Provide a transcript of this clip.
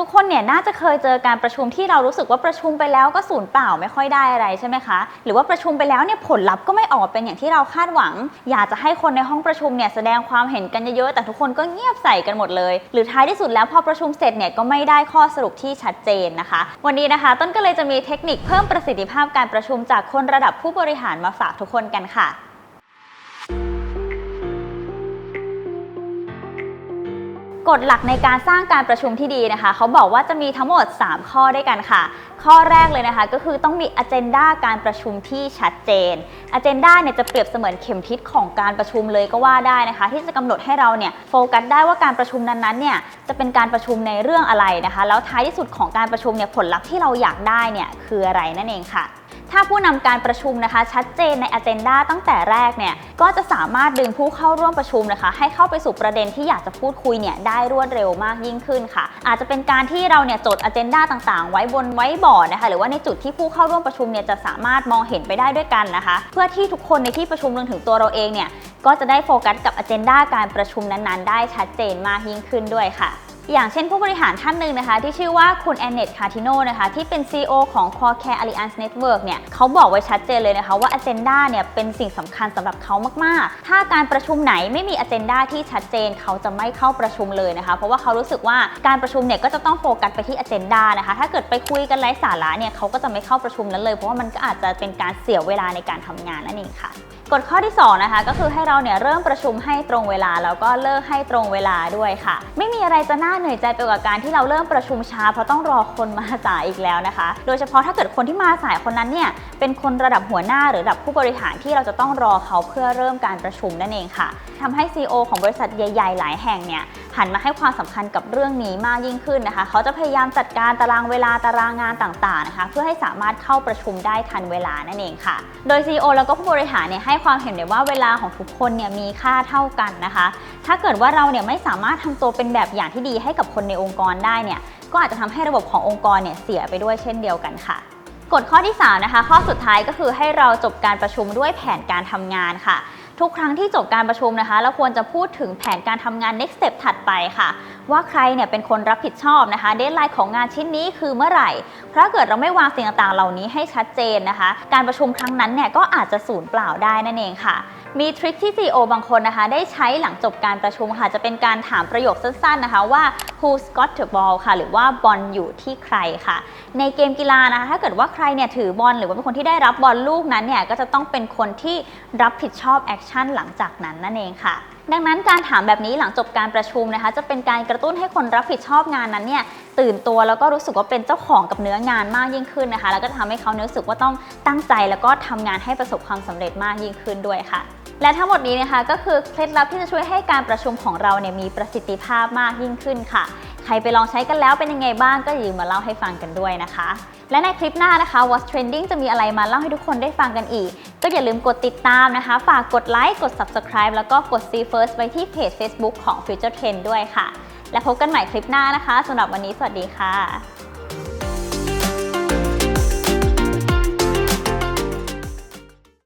ทุกๆคนเนี่ยน่าจะเคยเจอการประชุมที่เรารู้สึกว่าประชุมไปแล้วก็สูญเปล่าไม่ค่อยได้อะไรใช่ไหมคะ หรือว่าประชุมไปแล้วเนี่ยผลลัพธ์ก็ไม่ออกเป็นอย่างที่เราคาดหวัง อยากจะให้คนในห้องประชุมเนี่ยแสดงความเห็นกันเยอะๆแต่ทุกคนก็เงียบใส่กันหมดเลย หรือท้ายที่สุดแล้วพอประชุมเสร็จเนี่ยก็ไม่ได้ข้อสรุปที่ชัดเจนนะคะ วันนี้นะคะ ต้นก็เลยจะมีเทคนิคเพิ่มประสิทธิภาพการประชุมจากคนระดับผู้บริหารมาฝากทุกคนกันค่ะ กฎหลักในการสร้างการประชุมที่ดีนะคะ เขาบอกว่าจะมีทั้งหมด 3 ข้อด้วยกันค่ะ ข้อแรกเลยนะคะ ก็คือต้องมีอ g e n d a การประชุมที่ชัดเจนอ g e n d a เนี่ยจะเปรียบเสมือนเข็มทิศของการประชุมเลยก็ว่าได้นะคะ ที่จะกำหนดให้เราเนี่ยโฟกัสได้ว่าการประชุมนั้นๆเนี่ยจะเป็นการประชุมในเรื่องอะไรนะคะ แล้วท้ายที่สุดของการประชุมเนี่ยผลลัพธ์ที่เราอยากได้เนี่ยคืออะไรนั่นเองค่ะ ถ้าผู้นำการประชุมนะคะ ชัดเจนในอ g e n d a ตั้งแต่แรกเนี่ยก็จะสามารถดึงผู้เข้าร่วมประชุมนะคะ ให้เข้าไปสู่ประเด็นที่อยากจะพูดคุยเนี่ยได้รวดเร็วมากยิ่งขึ้นค่ะ อาจจะเป็นการที่เราเนี่ยจดอ g e n d a ต่างๆ ไว้บนไว้บอร์ดนะคะ หรือว่าในจุดที่ผู้เข้าร่วมประชุมเนี่ยจะสามารถมองเห็นไปได้ด้วยกันนะคะ เพื่อที่ทุกคนในที่ประชุมรวมถึงตัวเราเองเนี่ยก็จะได้โฟกัสกับอ g e n d a การประชุมนั้นๆ ได้ชัดเจนมากยิ่งขึ้นด้วยค่ะ อย่างเช่นผู้บริหารท่านหนึ่งนะคะ ที่ชื่อว่าคุณแอนเนตคาร์ติโนนะคะที่เป็น CEO ของ Core Care Alliance Network เนี่ยเขาบอกไว้ชัดเจนเลยนะคะว่า Agenda เนี่ยเป็นสิ่งสำคัญสำหรับเขามาก ๆ ถ้าการประชุมไหนไม่มี Agenda ที่ชัดเจนเขาจะไม่เข้าประชุมเลยนะคะ เพราะว่าเขารู้สึกว่าการประชุมเนี่ยก็จะต้องโฟกัสไปที่ Agenda นะคะ ถ้าเกิดไปคุยกันไร้สาระเนี่ยเขาก็จะไม่เข้าประชุมนั้นเลย เพราะว่ามันก็อาจจะเป็นการเสียเวลาในการทำงานนั่นเองค่ะ กฎข้อที่2นะคะก็คือให้เราเนี่ยเริ่มประชุมให้ตรงเวลาแล้วก็เลิกให้ตรงเวลาด้วยค่ะ ไม่มีอะไรจะน่าเหนื่อยใจไปกว่าการที่เราเริ่มประชุมช้าเพราะต้องรอคนมาสายอีกแล้วนะคะ โดยเฉพาะถ้าเกิดคนที่มาสายคนนั้นเนี่ยเป็นคนระดับหัวหน้าหรือระดับผู้บริหารที่เราจะต้องรอเขาเพื่อเริ่มการประชุมนั่นเองค่ะทำให้ CEO ของบริษัทใหญ่ ๆ หลายแห่งเนี่ย หันมาให้ความสำคัญกับเรื่องนี้มากยิ่งขึ้นนะคะ เขาจะพยายามจัดการตารางเวลาตารางงานต่างๆนะคะ เพื่อให้สามารถเข้าประชุมได้ทันเวลานั่นเองค่ะ โดย CEO แล้วก็ผู้บริหารเนี่ยให้ความเห็นเลยว่าเวลาของทุกคนเนี่ยมีค่าเท่ากันนะคะ ถ้าเกิดว่าเราเนี่ยไม่สามารถทำตัวเป็นแบบอย่างที่ดีให้กับคนในองค์กรได้เนี่ยก็อาจจะทำให้ระบบขององค์กรเนี่ยเสียไปด้วยเช่นเดียวกันค่ะกฎข้อที่3นะคะข้อสุดท้ายก็คือให้เราจบการประชุมด้วยแผนการทำงานค่ะ ทุกครั้งที่จบการประชุมนะคะ เราควรจะพูดถึงแผนการทำงาน next step ถัดไปค่ะ ว่าใครเนี่ยเป็นคนรับผิดชอบนะคะ เดทไลน์ของงานชิ้นนี้คือเมื่อไหร่ เพราะถ้าเกิดเราไม่วางสิ่งต่างๆ เหล่านี้ให้ชัดเจนนะคะ การประชุมครั้งนั้นเนี่ยก็อาจจะสูญเปล่าได้นั่นเองค่ะ มีทริคที่ CEO บางคนนะคะ ได้ใช้หลังจบการประชุมค่ะ จะเป็นการถามประโยคสั้นๆนะคะว่า who's got the ball ค่ะ หรือว่าบอลอยู่ที่ใครค่ะ ในเกมกีฬานะคะ ถ้าเกิดว่าใครเนี่ยถือบอลหรือว่าเป็นคนที่ได้รับบอลลูกนั้นเนี่ยก็จะต้องเป็นคนที่รับผิดชอบแอคชั่นหลังจากนั้นนั่นเองค่ะ ดังนั้นการถามแบบนี้หลังจบการประชุมนะคะ จะเป็นการกระตุ้นให้คนรับผิดชอบงานนั้นเนี่ยตื่นตัวแล้วก็รู้สึกว่าเป็นเจ้าของกับเนื้องานมากยิ่งขึ้นนะคะ แล้วก็ทำให้เขาเนื้อสึกว่าต้องตั้งใจแล้วก็ทำงานให้ประสบความสำเร็จมากยิ่งขึ้นด้วยค่ะ และทั้งหมดนี้นะคะก็คือเคล็ดลับที่จะช่วยให้การประชุมของเราเนี่ยมีประสิทธิภาพมากยิ่งขึ้นค่ะ ใครไปลองใช้กันแล้วเป็นยังไงบ้างก็อย่าลืมมาเล่าให้ฟังกันด้วยนะคะ และในคลิปหน้านะคะ What's Trending จะมีอะไรมาเล่าให้ทุกคนได้ฟังกันอีก ก็อย่าลืมกดติดตามนะคะ ฝากกดไลค์กด Subscribe แล้วก็กด See First ไว้ที่เพจ Facebook ของ Future Trend ด้วยค่ะ และพบกันใหม่คลิปหน้านะคะสำหรับวันนี้สวัสดีค่ะ